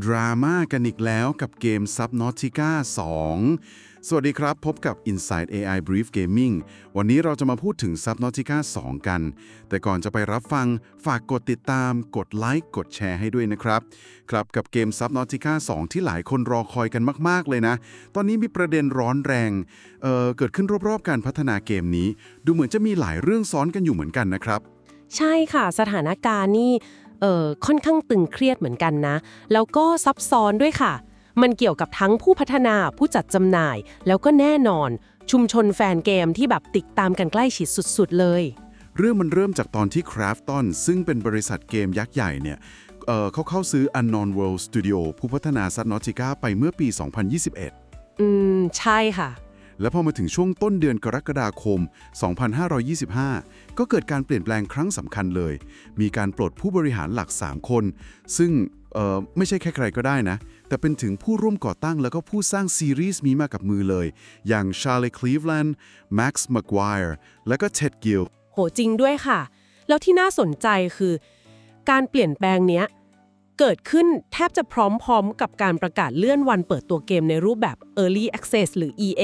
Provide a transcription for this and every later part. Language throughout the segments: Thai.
ดราม่ากันอีกแล้วกับเกม Subnautica 2 สวัสดีครับ พบกับ Inside AI Brief Gaming วันนี้เราจะมาพูดถึง Subnautica 2 กัน แต่ก่อนจะไปรับฟังฝากกดติดตาม กดไลค์ กดแชร์ให้ด้วยนะครับ ครับกับเกม Subnautica 2 ที่หลายคนรอคอยกันมาก ๆ เลยนะ ตอนนี้มีประเด็นร้อนแรงเเกิดขึ้นรอบ ๆ การพัฒนาเกมนี้ ดูเหมือนจะมีหลายเรื่องซ้อนกันอยู่เหมือนกันนะครับใช่ค่ะ สถานการณ์นี่ เอ่อค่อนข้างตึงเครียดเหมือนกันนะ แล้วก็ซับซ้อนด้วยค่ะ มันเกี่ยวกับทั้งผู้พัฒนาผู้จัดจำหน่าย แล้วก็แน่นอน ชุมชนแฟนเกมที่แบบติดตามกันใกล้ชิดสุดๆเลย เรื่องมันเริ่มจากตอนที่ Krafton ซึ่งเป็นบริษัทเกมยักษ์ใหญ่เนี่ยเอ่อเขาเข้าซื้อ Unknown World Studio ผู้พัฒนา Subnautica ไปเมื่อปี 2021 อืม ใช่ค่ะ แล้วพอมาถึงช่วงต้นเดือนกรกฎาคม 2525 ก็เกิดการเปลี่ยนแปลงครั้งสำคัญเลย มีการปลดผู้บริหารหลัก 3 คน ซึ่งไม่ใช่แค่ใครก็ได้นะ แต่เป็นถึงผู้ร่วมก่อตั้งแล้วก็ผู้สร้างซีรีส์นี้มากับมือเลย อย่าง Charlie Cleveland Max McGuire และก็ Ted Gill โหจริงด้วยค่ะ แล้วที่น่าสนใจคือ การเปลี่ยนแปลงเนี้ย เกิดขึ้นแทบจะพร้อมๆ กับการประกาศเลื่อนวันเปิดตัวเกมในรูปแบบ Early Access หรือ EA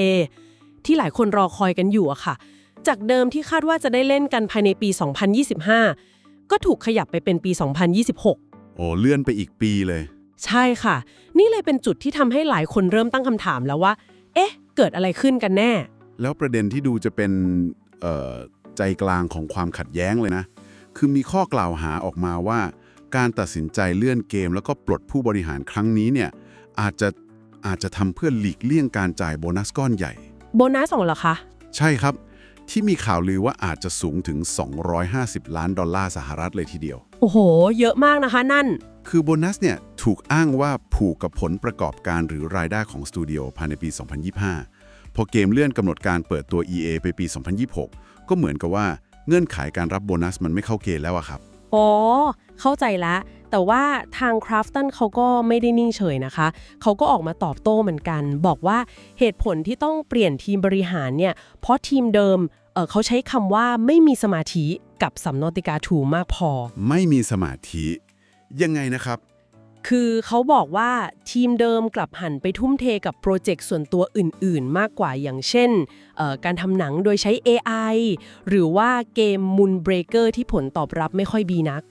ที่หลายคนรอคอยกันอยู่อะค่ะ จากเดิมที่คาดว่าจะได้เล่นกันภายในปี 2025 ก็ถูกขยับไปเป็นปี 2026 โอ้เลื่อนไปอีกปีเลย ใช่ค่ะ นี่เลยเป็นจุดที่ทำให้หลายคนเริ่มตั้งคำถามแล้วว่า เอ๊ะ เกิดอะไรขึ้นกันแน่ แล้วประเด็นที่ดูจะเป็นเอ่อใจกลางของความขัดแย้งเลยนะ คือมีข้อกล่าวหาออกมาว่า การตัดสินใจเลื่อนเกมแล้วก็ปลดผู้บริหารครั้งนี้เนี่ยอาจจะอาจจะทำเพื่อหลีกเลี่ยงการจ่ายโบนัสก้อนใหญ่ โบนัสของเหรอคะ ใช่ครับ ที่มีข่าวลือว่าอาจจะสูงถึง 250 ล้านดอลลาร์สหรัฐเลยทีเดียว โอ้โห เยอะมากนะคะนั่น คือโบนัสเนี่ยถูกอ้างว่าผูกกับผลประกอบการหรือรายได้ของสตูดิโอภายในปี 2025 พอเกมเลื่อนกำหนดการเปิดตัว EA ไปปี 2026 ก็เหมือนกับว่าเงื่อนไขการรับโบนัสมันไม่เข้าเกณฑ์แล้วอะครับ อ๋อ เข้าใจละ แต่ว่าทางคราฟตันเขาก็ไม่ได้นิ่งเฉยนะคะ เขาก็ออกมาตอบโต้เหมือนกัน บอกว่าเหตุผลที่ต้องเปลี่ยนทีมบริหารเนี่ย เพราะทีมเดิมเอ่อเขาใช้คำว่าไม่มีสมาธิกับสัมนติกาทูมากพอ ไม่มีสมาธิ ยังไงนะครับ คือเขาบอกว่าทีมเดิมกลับหันไปทุ่มเทกับโปรเจกต์ส่วนตัวอื่น ๆ มากกว่าอย่างเช่นเอ่อการทำหนังโดยใช้ AI หรือว่าเกม Moonbreaker ที่ผลตอบรับไม่ค่อยดีนัก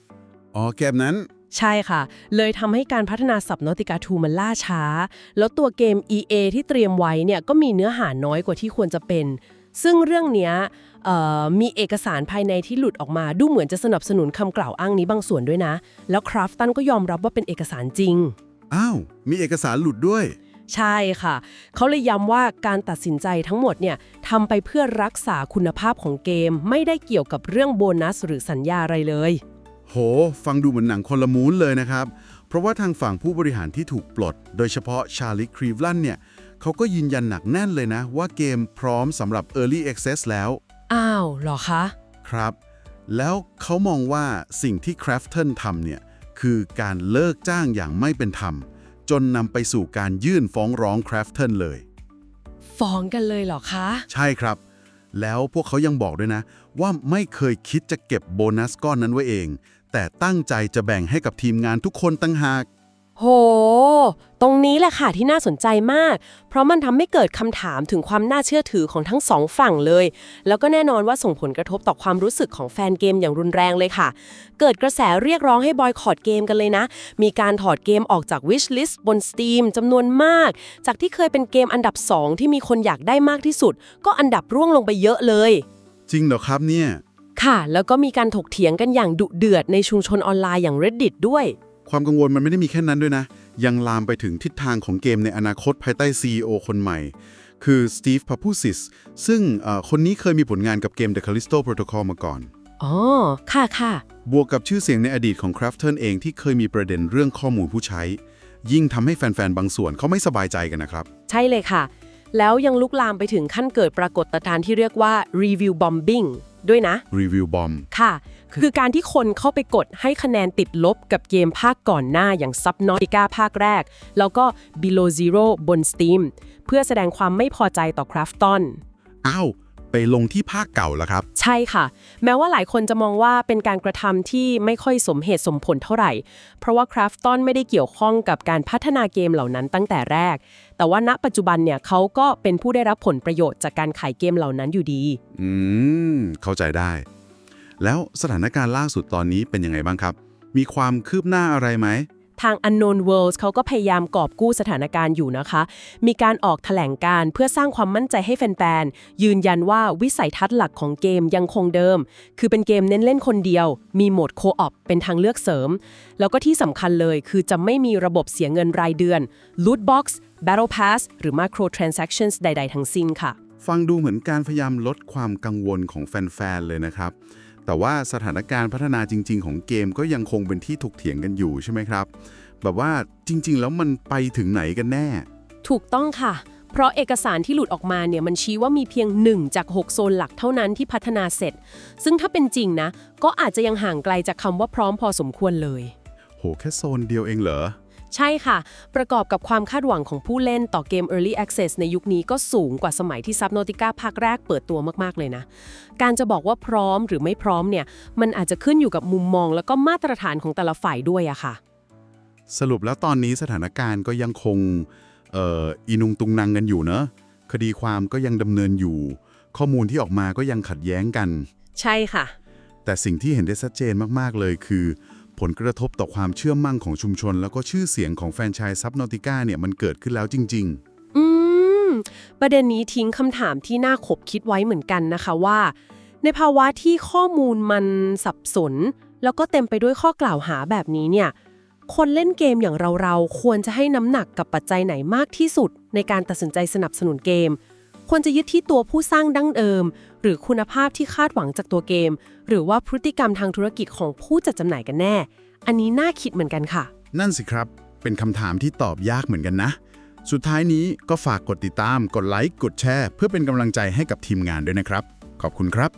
อ๋อเกมนั้น ใช่ค่ะ เลยทำให้การพัฒนา Subnautica 2มันล่าช้า แล้วตัวเกม EA ที่เตรียมไว้เนี่ยก็มีเนื้อหาน้อยกว่าที่ควรจะเป็น ซึ่งเรื่องเนี้ยเอ่อมีเอกสารภายในที่หลุดออกมา ดูเหมือนจะสนับสนุนคำกล่าวอ้างนี้บางส่วนด้วยนะ แล้วคราฟตันก็ยอมรับว่าเป็นเอกสารจริง อ้าว มีเอกสารหลุดด้วย ใช่ค่ะ เขาเลยย้ำว่าการตัดสินใจทั้งหมดเนี่ยทำไปเพื่อรักษาคุณภาพของเกม ไม่ได้เกี่ยวกับเรื่องโบนัสหรือสัญญาอะไรเลย โห ฟังดูเหมือนหนังคนละมูนเลยนะครับ เพราะว่าทางฝั่งผู้บริหารที่ถูกปลด โดยเฉพาะชาลิครีฟลันเนี่ยเขาก็ยืนยันหนักแน่นเลยนะ ว่าเกมพร้อมสำหรับ Early Access แล้ว อ้าวเหรอคะ ครับ แล้วเขามองว่าสิ่งที่ Crafton ทำเนี่ย คือการเลิกจ้างอย่างไม่เป็นธรรม จนนำไปสู่การยื่นฟ้องร้อง Crafton เลย ฟ้องกันเลยเหรอคะ ใช่ครับ แล้วพวกเขายังบอกด้วยนะ ว่าไม่เคยคิดจะเก็บโบนัสก้อนนั้นไว้เอง แต่ตั้งใจจะแบ่งให้กับทีมงานทุกคนตั้งหาก โห ตรงนี้แหละค่ะที่น่าสนใจมาก เพราะมันทำให้เกิดคำถามถึงความน่าเชื่อถือของทั้งสองฝั่งเลย แล้วก็แน่นอนว่าส่งผลกระทบต่อความรู้สึกของแฟนเกมอย่างรุนแรงเลยค่ะ เกิดกระแสเรียกร้องให้บอยคอตเกมกันเลยนะ มีการถอดเกมออกจาก wish list บน Steam จำนวนมาก จากที่เคยเป็นเกมอันดับ2ที่มีคนอยากได้มากที่สุด ก็อันดับร่วงลงไปเยอะเลย จริงเหรอครับเนี่ย ค่ะ แล้วก็มีการถกเถียงกันอย่างดุเดือดในชุมชนออนไลน์อย่าง Reddit ด้วย ความกังวลมันไม่ได้มีแค่นั้นด้วยนะ ยังลามไปถึงทิศทางของเกมในอนาคตภายใต้ CEO คนใหม่ คือสตีฟพาพูซิสซึ่งเอ่อคนนี้เคยมีผลงานกับเกม The Callisto Protocol มาก่อน อ๋อ ค่ะค่ะ บวกกับชื่อเสียงในอดีตของ Crafton เองที่เคยมีประเด็นเรื่องข้อมูลผู้ใช้ ยิ่งทำให้แฟนๆ บางส่วนเขาไม่สบายใจกันนะครับ ใช่เลยค่ะ แล้วยังลุกลามไปถึงขั้นเกิดปรากฏการณ์ที่เรียกว่า review bombing ด้วยนะ Review Bomb ค่ะ คือการที่คนเข้าไปกดให้คะแนนติดลบกับเกมภาคก่อนหน้าอย่าง Subnautica ภาคแรก แล้วก็ Below Zero บน Steam เพื่อแสดงความไม่พอใจต่อ Crafton อ้าว ไปลงที่ภาคเก่าล่ะครับ ใช่ค่ะ แม้ว่าหลายคนจะมองว่าเป็นการกระทำที่ไม่ค่อยสมเหตุสมผลเท่าไหร่ เพราะว่าคราฟตันไม่ได้เกี่ยวข้องกับการพัฒนาเกมเหล่านั้นตั้งแต่แรก แต่ว่าณปัจจุบันเนี่ยเขาก็เป็นผู้ได้รับผลประโยชน์จากการขายเกมเหล่านั้นอยู่ดี อืม เข้าใจได้ แล้วสถานการณ์ล่าสุดตอนนี้เป็นยังไงบ้างครับ มีความคืบหน้าอะไรไหม ทาง Unknown Worlds เขาก็พยายามกอบกู้สถานการณ์อยู่นะคะ มีการออกแถลงการเพื่อสร้างความมั่นใจให้แฟนๆ ยืนยันว่าวิสัยทัศน์หลักของเกมยังคงเดิม คือเป็นเกมเน้นเล่นคนเดียว มีโหมดโคออปเป็นทางเลือกเสริม แล้วก็ที่สำคัญเลยคือจะไม่มีระบบเสียเงินรายเดือน Loot Box Battle Pass หรือ Micro Transactions ใด ๆ ทั้งสิ้นค่ะ ฟังดูเหมือนการพยายามลดความกังวลของแฟนๆ เลยนะครับ แต่ว่าสถานการณ์พัฒนาจริง ๆ ของเกมก็ยังคงเป็นที่ถกเถียงกันอยู่ใช่ไหมครับ แบบว่าจริง ๆ แล้วมันไปถึงไหนกันแน่ ถูกต้องค่ะ เพราะเอกสารที่หลุดออกมาเนี่ยมันชี้ว่ามีเพียง 1 จาก 6 โซนหลักเท่านั้นที่พัฒนาเสร็จ ซึ่งถ้าเป็นจริงนะ ก็อาจจะยังห่างไกลจากคำว่าพร้อมพอสมควรเลย โหแค่โซนเดียวเองเหรอ ใช่ค่ะ ประกอบกับความคาดหวังของผู้เล่นต่อเกม Early Access ในยุคนี้ก็สูงกว่าสมัยที่ Subnautica ภาคแรกเปิดตัวมาก ๆ เลยนะ การจะบอกว่าพร้อมหรือไม่พร้อมเนี่ย มันอาจจะขึ้นอยู่กับมุมมอง แล้วก็มาตรฐานของแต่ละฝ่ายด้วยอะค่ะ สรุปแล้วตอนนี้สถานการณ์ก็ยังคงเอ่ออีนุงตุงนังกันอยู่เนอะคดีความก็ยังดำเนินอยู่ ข้อมูลที่ออกมาก็ยังขัดแย้งกัน ใช่ค่ะ แต่สิ่งที่เห็นได้ชัดเจนมากๆเลยคือ ผลกระทบต่อความเชื่อมั่นของชุมชน แล้วก็ชื่อเสียงของแฟนชส์ซับนอติก้าเนี่ยมันเกิดขึ้นแล้วจริง ๆ อืม ประเด็นนี้ทิ้งคำถามที่น่าขบคิดไว้เหมือนกันนะคะว่า ในภาวะที่ข้อมูลมันสับสน แล้วก็เต็มไปด้วยข้อกล่าวหาแบบนี้เนี่ย คนเล่นเกมอย่างเราๆ ควรจะให้น้ำหนักกับปัจจัยไหนมากที่สุด ในการตัดสินใจสนับสนุนเกม ควรจะยึดที่ตัวผู้สร้างดั้งเดิมหรือคุณภาพที่คาดหวังจากตัวเกม หรือว่าพฤติกรรมทางธุรกิจของผู้จัดจำหน่ายกันแน่ อันนี้น่าคิดเหมือนกันค่ะ นั่นสิครับ เป็นคำถามที่ตอบยากเหมือนกันนะ สุดท้ายนี้ก็ฝากกดติดตาม กดไลค์ กดแชร์ เพื่อเป็นกำลังใจให้กับทีมงานด้วยนะครับ ขอบคุณครับ